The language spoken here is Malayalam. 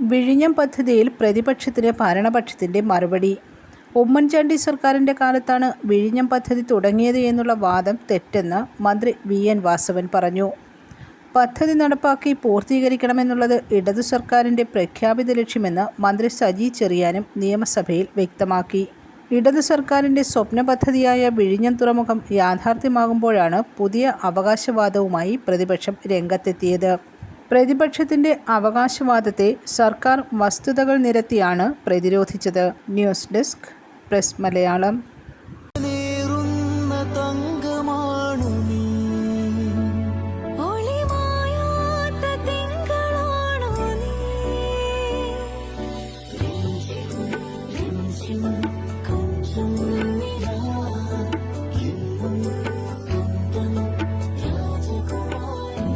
വിഴിഞ്ഞം പദ്ധതിയിൽ പ്രതിപക്ഷത്തിന് ഭരണപക്ഷത്തിന്റെ മറുപടി. ഉമ്മൻചാണ്ടി സർക്കാരിന്റെ കാലത്താണ് വിഴിഞ്ഞം പദ്ധതി തുടങ്ങിയത് എന്നുള്ള വാദം തെറ്റെന്ന് മന്ത്രി വി. എൻ. വാസവൻ പറഞ്ഞു. പദ്ധതി നടപ്പാക്കി പൂർത്തീകരിക്കണമെന്നുള്ളത് ഇടതു സർക്കാരിന്റെ പ്രഖ്യാപിത ലക്ഷ്യമെന്ന് മന്ത്രി സജി ചെറിയാനും നിയമസഭയിൽ വ്യക്തമാക്കി. ഇടതു സർക്കാരിന്റെ സ്വപ്ന പദ്ധതിയായ വിഴിഞ്ഞം തുറമുഖം യാഥാർത്ഥ്യമാകുമ്പോഴാണ് പുതിയ അവകാശവാദവുമായി പ്രതിപക്ഷം രംഗത്തെത്തിയത്. പ്രതിപക്ഷത്തിന്റെ അവകാശവാദത്തെ സർക്കാർ വസ്തുതകൾ നിരത്തിയാണ് പ്രതിരോധിച്ചത്. News desk press Malayalam. Thank തങ്കമാണു രാജകുമാരി